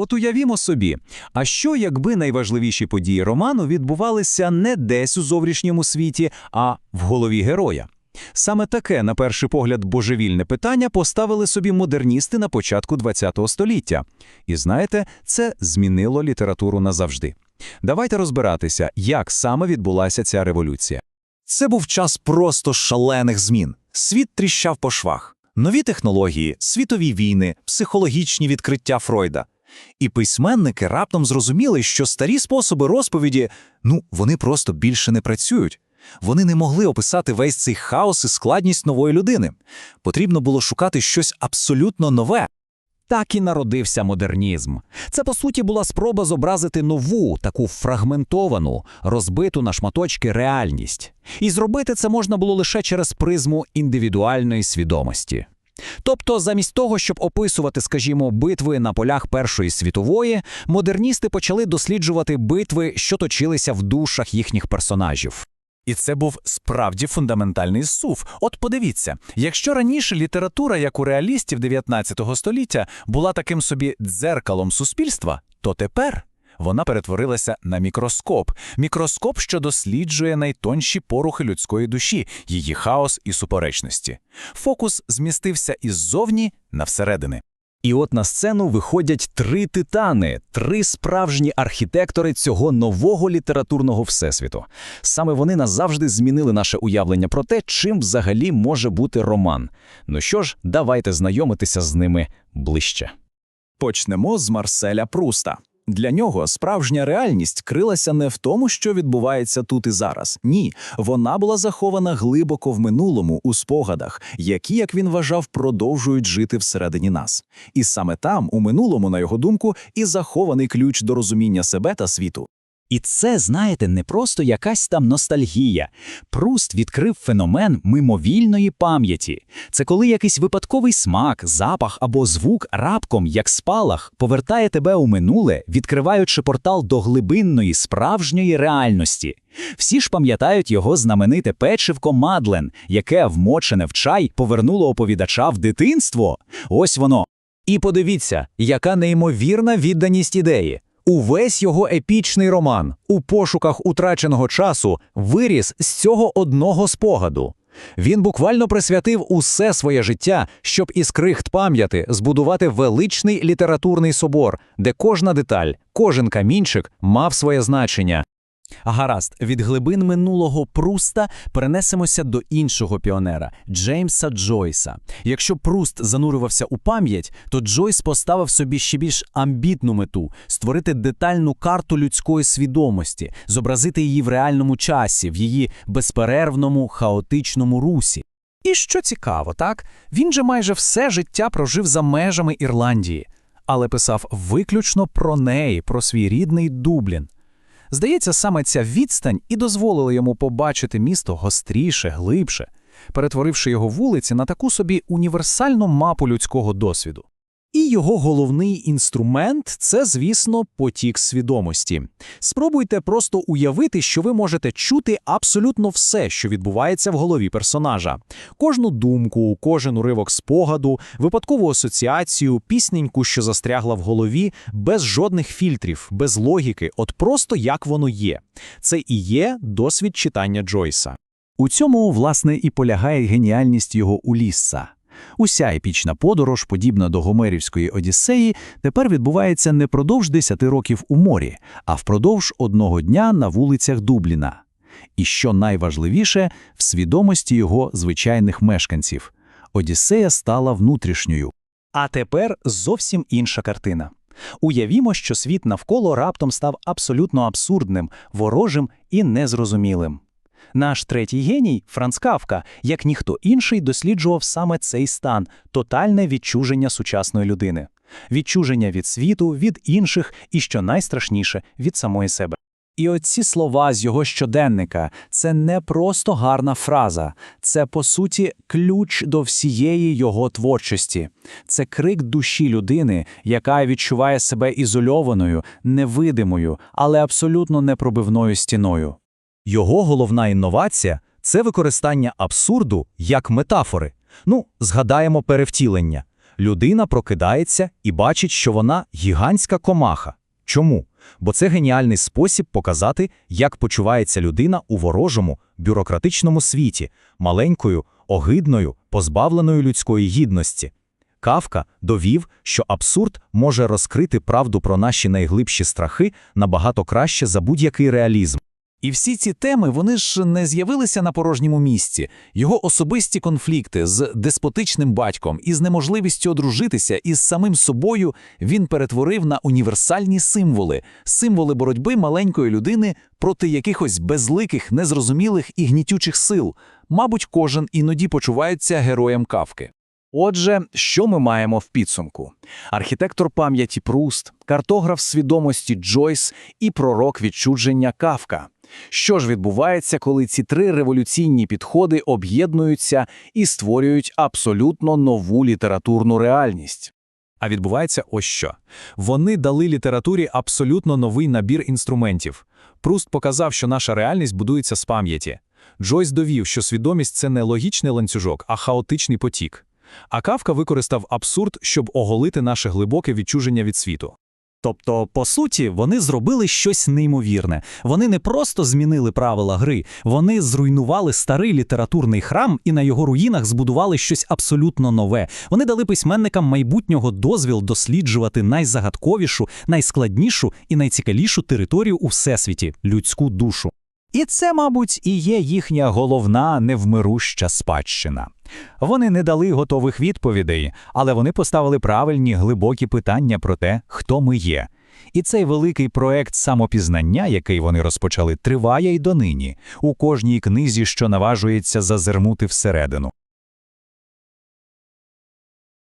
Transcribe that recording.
От уявімо собі, а що якби найважливіші події роману відбувалися не десь у зовнішньому світі, а в голові героя? Саме таке, на перший погляд, божевільне питання поставили собі модерністи на початку ХХ століття. І знаєте, це змінило літературу назавжди. Давайте розбиратися, як саме відбулася ця революція. Це був час просто шалених змін. Світ тріщав по швах. Нові технології, світові війни, психологічні відкриття Фройда. І письменники раптом зрозуміли, що старі способи розповіді, ну, вони просто більше не працюють. Вони не могли описати весь цей хаос і складність нової людини. Потрібно було шукати щось абсолютно нове. Так і народився модернізм. Це, по суті, була спроба зобразити нову, таку фрагментовану, розбиту на шматочки реальність. І зробити це можна було лише через призму індивідуальної свідомості. Тобто, замість того, щоб описувати, скажімо, битви на полях Першої світової, модерністи почали досліджувати битви, що точилися в душах їхніх персонажів. І це був справді фундаментальний сув. От подивіться, якщо раніше література, як у реалістів 19 століття, була таким собі дзеркалом суспільства, то тепер вона перетворилася на мікроскоп. Мікроскоп, що досліджує найтонші порухи людської душі, її хаос і суперечності. Фокус змістився іззовні на всередини. І от на сцену виходять три титани, три справжні архітектори цього нового літературного всесвіту. Саме вони назавжди змінили наше уявлення про те, чим взагалі може бути роман. Ну що ж, давайте знайомитися з ними ближче. Почнемо з Марселя Пруста. Для нього справжня реальність крилася не в тому, що відбувається тут і зараз. Ні, вона була захована глибоко в минулому, у спогадах, які, як він вважав, продовжують жити всередині нас. І саме там, у минулому, на його думку, і захований ключ до розуміння себе та світу. І це, знаєте, не просто якась там ностальгія. Пруст відкрив феномен мимовільної пам'яті. Це коли якийсь випадковий смак, запах або звук раптом, як спалах, повертає тебе у минуле, відкриваючи портал до глибинної справжньої реальності. Всі ж пам'ятають його знамените печивко Мадлен, яке, вмочене в чай, повернуло оповідача в дитинство. Ось воно. І подивіться, яка неймовірна відданість ідеї. Увесь його епічний роман у пошуках утраченого часу виріс з цього одного спогаду. Він буквально присвятив усе своє життя, щоб із крихт пам'яті збудувати величний літературний собор, де кожна деталь, кожен камінчик мав своє значення. Гаразд, від глибин минулого Пруста перенесемося до іншого піонера Джеймса Джойса. Якщо Пруст занурювався у пам'ять, то Джойс поставив собі ще більш амбітну мету створити детальну карту людської свідомості, зобразити її в реальному часі, в її безперервному хаотичному русі. І що цікаво, так він же майже все життя прожив за межами Ірландії, але писав виключно про неї, про свій рідний Дублін. Здається, саме ця відстань і дозволила йому побачити місто гостріше, глибше, перетворивши його вулиці на таку собі універсальну мапу людського досвіду. І його головний інструмент це, звісно, потік свідомості. Спробуйте просто уявити, що ви можете чути абсолютно все, що відбувається в голові персонажа: кожну думку, кожен уривок спогаду, випадкову асоціацію, пісненьку, що застрягла в голові, без жодних фільтрів, без логіки, от просто як воно є. Це і є досвід читання Джойса. У цьому, власне, і полягає геніальність його Улісса. Уся епічна подорож, подібна до Гомерівської Одіссеї, тепер відбувається не продовж 10 років у морі, а впродовж одного дня на вулицях Дубліна. І що найважливіше, в свідомості його звичайних мешканців. Одіссея стала внутрішньою. А тепер зовсім інша картина. Уявімо, що світ навколо раптом став абсолютно абсурдним, ворожим і незрозумілим. Наш третій геній, Франц Кавка, як ніхто інший, досліджував саме цей стан тотальне відчуження сучасної людини, відчуження від світу, від інших і, що найстрашніше, від самої себе. І оці слова з його щоденника це не просто гарна фраза, це по суті ключ до всієї його творчості. Це крик душі людини, яка відчуває себе ізольованою, невидимою, але абсолютно непробивною стіною. Його головна інновація це використання абсурду як метафори. Ну, згадаємо перевтілення. Людина прокидається і бачить, що вона гігантська комаха. Чому? Бо це геніальний спосіб показати, як почувається людина у ворожому, бюрократичному світі, маленькою, огидною, позбавленою людської гідності. Кавка довів, що абсурд може розкрити правду про наші найглибші страхи набагато краще за будь-який реалізм. І всі ці теми, вони ж не з'явилися на порожньому місці. Його особисті конфлікти з деспотичним батьком і з неможливістю одружитися із самим собою він перетворив на універсальні символи, символи боротьби маленької людини проти якихось безликих, незрозумілих і гнітючих сил. Мабуть, кожен іноді почувається героєм кавки. Отже, що ми маємо в підсумку? Архітектор пам'яті Пруст, картограф свідомості Джойс і пророк відчудження Кавка. Що ж відбувається, коли ці три революційні підходи об'єднуються і створюють абсолютно нову літературну реальність? А відбувається ось що. Вони дали літературі абсолютно новий набір інструментів. Пруст показав, що наша реальність будується з пам'яті. Джойс довів, що свідомість – це не логічний ланцюжок, а хаотичний потік. А Кавка використав абсурд, щоб оголити наше глибоке відчуження від світу. Тобто, по суті, вони зробили щось неймовірне. Вони не просто змінили правила гри, вони зруйнували старий літературний храм і на його руїнах збудували щось абсолютно нове. Вони дали письменникам майбутнього дозвіл досліджувати найзагадковішу, найскладнішу і найцікавішу територію у всесвіті людську душу. І це, мабуть, і є їхня головна невмируща спадщина. Вони не дали готових відповідей, але вони поставили правильні глибокі питання про те, хто ми є. І цей великий проект самопізнання, який вони розпочали, триває й донині, у кожній книзі, що наважується зазирнути всередину.